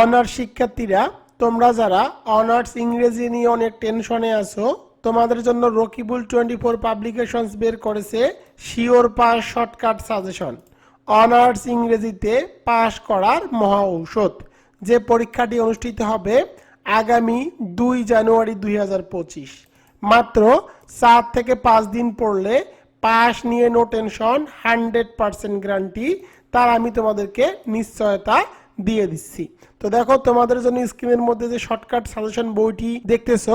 Honours শিক্ষার্থীরা, তোমরা যারা অনার্স ইংরেজি নিয়ে অনেক টেনশনে আছো, তোমাদের জন্য রকিবুল টোয়েন্টি ফোর পাবলিকেশনস বের করেছে sure pass shortcut suggestion. Honours ইংরেজিতে পাশ করার মহা ঔষধ, যে পরীক্ষাটি অনুষ্ঠিত হবে আগামী দুই জানুয়ারি দুই হাজার পঁচিশ। মাত্র চার থেকে পাঁচ দিন পড়লে পাস নিয়ে no tension hundred percent guarantee তার আমি তোমাদেরকে নিশ্চয়তা দিয়ে দিচ্ছি। তো দেখো, তোমাদের জন্য স্ক্রিনের মধ্যে যে শর্টকাট সাজেশন বইটি দেখতেছো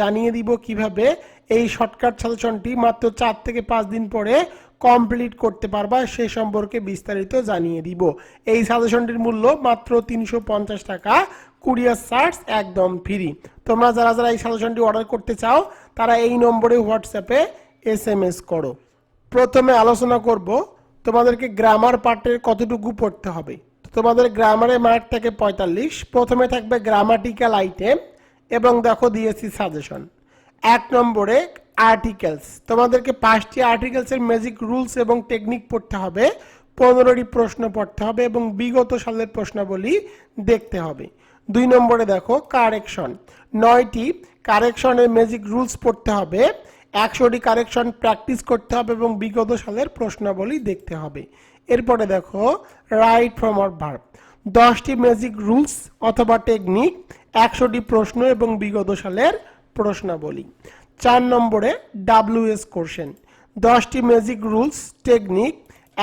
জানিয়ে দিব কীভাবে এই শর্টকাট সাজেশনটি মাত্র চার থেকে পাঁচ দিন পরে কমপ্লিট করতে পারবা, সে সম্পর্কে বিস্তারিত জানিয়ে দিব। এই সাজেশনটির মূল্য মাত্র তিনশো পঞ্চাশ টাকা কুরিয়ার চার্জ একদম ফ্রি তোমরা যারা যারা এই সাজেশনটি অর্ডার করতে চাও, তারা এই নম্বরে হোয়াটসঅ্যাপে এস এম এস করো। প্রথমে আলোচনা করব তোমাদেরকে গ্রামার পার্টের কতটুকু পড়তে হবে। তোমাদের গ্রামারে মার্ক থাকে পঁয়তাল্লিশ। প্রথমে থাকবে গ্রামাটিক্যাল আইটেম এবং দেখো দিয়েছি সাজেশন এক নম্বরে আর্টিকেলস তোমাদেরকে পাঁচটি আর্টিকেলসের ম্যাজিক রুলস এবং টেকনিক পড়তে হবে। পনেরোটি প্রশ্ন পড়তে হবে এবং বিগত সালের প্রশ্নাবলী দেখতে হবে। দুই নম্বরে দেখো কারেকশন নয়টি কারেকশনের ম্যাজিক রুলস পড়তে হবে। একশোটি কারেকশন প্র্যাকটিস করতে হবে এবং বিগত সালের প্রশ্নাবলী দেখতে হবে। এরপরে দেখো, রাইট ফ্রম আর ভার্ব। দশটি ম্যাজিক রুলস অথবা টেকনিক, একশোটি প্রশ্ন এবং বিগত সালের প্রশ্নাবলী। চার নম্বরে ডাব্লিউএস কোশ্চেন। দশটি ম্যাজিক রুলস, টেকনিক,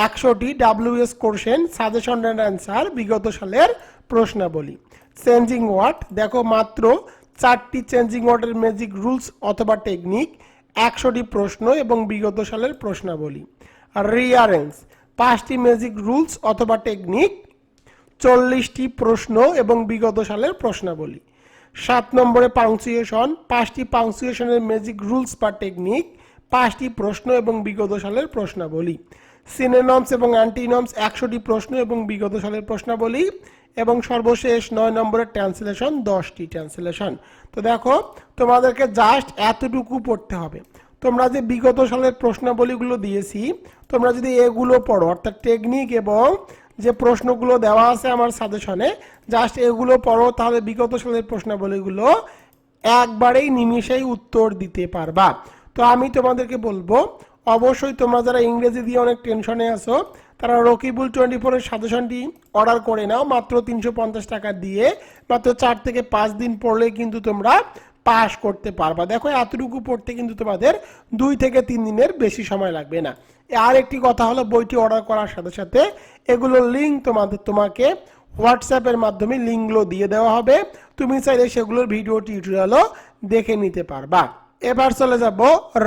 একশোটি WH question, suggestion and answer বিগত সালের প্রশ্নাবলী। চেঞ্জিং ওয়ার্ড, দেখো মাত্র চারটি চেঞ্জিং ওয়ার্ডের ম্যাজিক রুলস অথবা টেকনিক একশোটি প্রশ্ন এবং বিগত সালের প্রশ্নাবলী। রিয়ারেন্স পাঁচটি ম্যাজিক রুলস অথবা টেকনিক চল্লিশটি প্রশ্ন এবং বিগত সালের প্রশ্নাবলী। সাত নম্বরে পাংচুয়েশন পাঁচটি পাংচুয়েশনের ম্যাজিক রুলস বা টেকনিক পাঁচটি প্রশ্ন এবং বিগত সালের প্রশ্নাবলী। সিনেনমস এবং অ্যান্টিনমস একশোটি প্রশ্ন এবং বিগত সালের প্রশ্নাবলী এবং সর্বশেষ নয় নম্বরের ট্রান্সলেশন দশটি ট্রান্সলেশন। তো দেখো, তোমাদেরকে জাস্ট এতটুকু পড়তে হবে। তোমরা যে বিগত সালের প্রশ্নাবলীগুলো দিয়েছি, তোমরা যদি এগুলো পড়ো, অর্থাৎ টেকনিক এবং যে প্রশ্নগুলো দেওয়া আছে আমার সাজেশনে, জাস্ট এগুলো পড়ো, তাহলে বিগত সালের প্রশ্নাবলীগুলো একবারেই নিমিষেই উত্তর দিতে পারবা। তো আমি তোমাদেরকে বলব অবশ্যই তোমরা যারা ইংরেজি দিয়ে অনেক টেনশনে আছো, তারা রকিবুল টোয়েন্টি ফোরের সাজেশনটি অর্ডার করে নাও, মাত্র তিনশো পঞ্চাশ টাকা দিয়ে। মাত্র চার থেকে পাঁচ দিন পড়লে কিন্তু তোমরা পাস করতে পারবা। দেখো, এতটুকু পড়তে কিন্তু তোমাদের দুই থেকে তিন দিনের বেশি সময় লাগবে না। আর একটি কথা হলো, বইটি অর্ডার করার সাথে সাথে এগুলোর লিঙ্ক তোমাদের, তোমাকে হোয়াটসঅ্যাপের মাধ্যমে লিঙ্কগুলো দিয়ে দেওয়া হবে। তুমি চাইলে সেগুলোর ভিডিও টিউটোরিয়ালও দেখে নিতে পারবা। এবার চলে যাব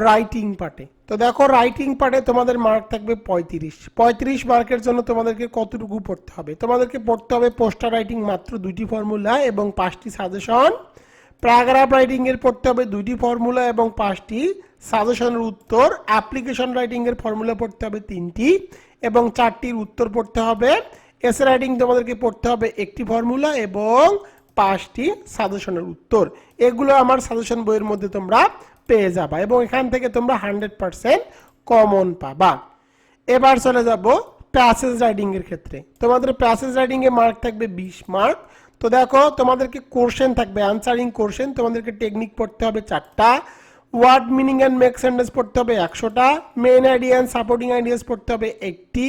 রাইটিং পার্টে তো দেখো রাইটিং পার্টে তোমাদের মার্ক থাকবে পঁয়ত্রিশ। পঁয়ত্রিশ মার্কের জন্য তোমাদেরকে কতটুকু পড়তে হবে? তোমাদেরকে পড়তে হবে পোস্টার রাইটিং মাত্র দুইটি ফর্মুলা এবং পাঁচটি সাজেশন প্যারাগ্রাফ রাইটিং এর পড়তে হবে দুইটি ফর্মুলা এবং পাঁচটি সাজেশনের উত্তর। অ্যাপ্লিকেশন রাইটিং এর ফর্মুলা পড়তে হবে তিনটি এবং চারটির উত্তর পড়তে হবে। এসে রাইটিং তোমাদেরকে পড়তে হবে একটি ফর্মুলা এবং পাঁচটি সাজেশনের উত্তর। এগুলো আমার সাজেশন বইয়ের মধ্যে তোমরা পেয়ে যাবা এবং এখান থেকে তোমরা হান্ড্রেড পারসেন্ট কমন পাবা। এবার চলে যাব প্যাসেজ রাইডিং এর ক্ষেত্রে। তোমাদের প্যাসেজ রাইডিং এ মার্ক থাকবে বিশ মার্ক। তো দেখো, তোমাদেরকে কোশ্চেন থাকবে, আনসারিং কোশ্চেন। তোমাদেরকে টেকনিক পড়তে হবে চারটা। Word meaning and make sentence পড়তে হবে একশোটা। মেন আইডিয়া সাপোর্টিং আইডিয়াস পড়তে হবে একটি।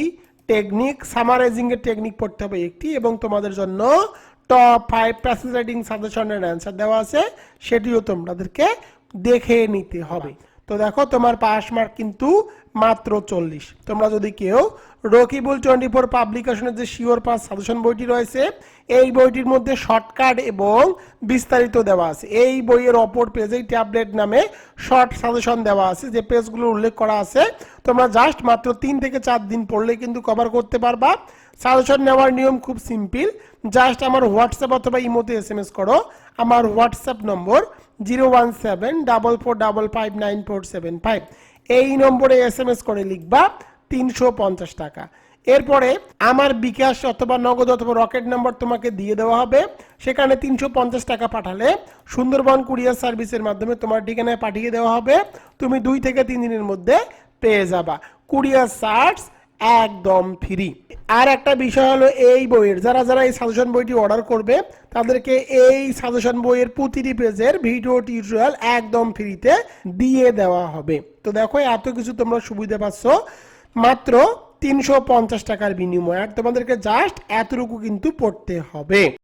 টেকনিক সামারাইজিং এর টেকনিক পড়তে হবে একটি এবং তোমাদের জন্য টপ ফাইভ প্যাসেজ রাইটিং সাজেশনের অ্যান্সার দেওয়া আছে সেটিও তোমাদেরকে দেখে নিতে হবে। তো দেখো, তোমার পাস মার্ক কিন্তু মাত্র চল্লিশ। তোমরা যদি কেউ রকিবুল টোয়েন্টি ফোর পাবলিকেশনের যে শিওর পাস সাজেশন বইটি রয়েছে, এই বইটির মধ্যে শর্টকাট এবং বিস্তারিত দেওয়া আছে। এই বইয়ের অপর পেজেই ট্যাবলেট নামে শর্ট সাজেশন দেওয়া আছে, যে পেজগুলো উল্লেখ করা আছে। তোমরা জাস্ট মাত্র তিন থেকে চার দিন পড়লে কিন্তু কভার করতে পারবা। সাজেশন নেওয়ার নিয়ম খুব সিম্পল জাস্ট আমার হোয়াটসঅ্যাপ অথবা ইমোতে এস এম এস করো। আমার হোয়াটসঅ্যাপ নম্বর zero one seven double four double five nine four seven five এই নম্বরে এস এম এস করে লিখবা তিনশো পঞ্চাশ টাকা। এরপরে আমার বিকাশ অথবা নগদ অথবা রকেট নাম্বার তোমাকে দিয়ে দেওয়া হবে। সেখানে তিনশো পঞ্চাশ টাকা পাঠালে সুন্দরবন কুরিয়ার সার্ভিসের মাধ্যমে তোমার ঠিকানায় পাঠিয়ে দেওয়া হবে। তুমি দুই থেকে তিন দিনের মধ্যে পেয়ে যাবা। কুরিয়ার চার্জ একদম ফ্রি। আর একটা বিষয় হলো এই বইয়ের। যারা যারা এই সাজেশন বইটি অর্ডার করবে, তাদেরকে এই সাজেশন বইয়ের প্রতিটি পেজের ভিডিও টিউটোরিয়াল একদম ফ্রিতে দিয়ে দেওয়া হবে। তো দেখো, এত কিছু তোমরা সুবিধা পাচ্ছ। মাত্র তিনশো পঞ্চাশ টাকার বিনিময়ে। আর তোমাদেরকে জাস্ট এতটুকু কিন্তু পড়তে হবে।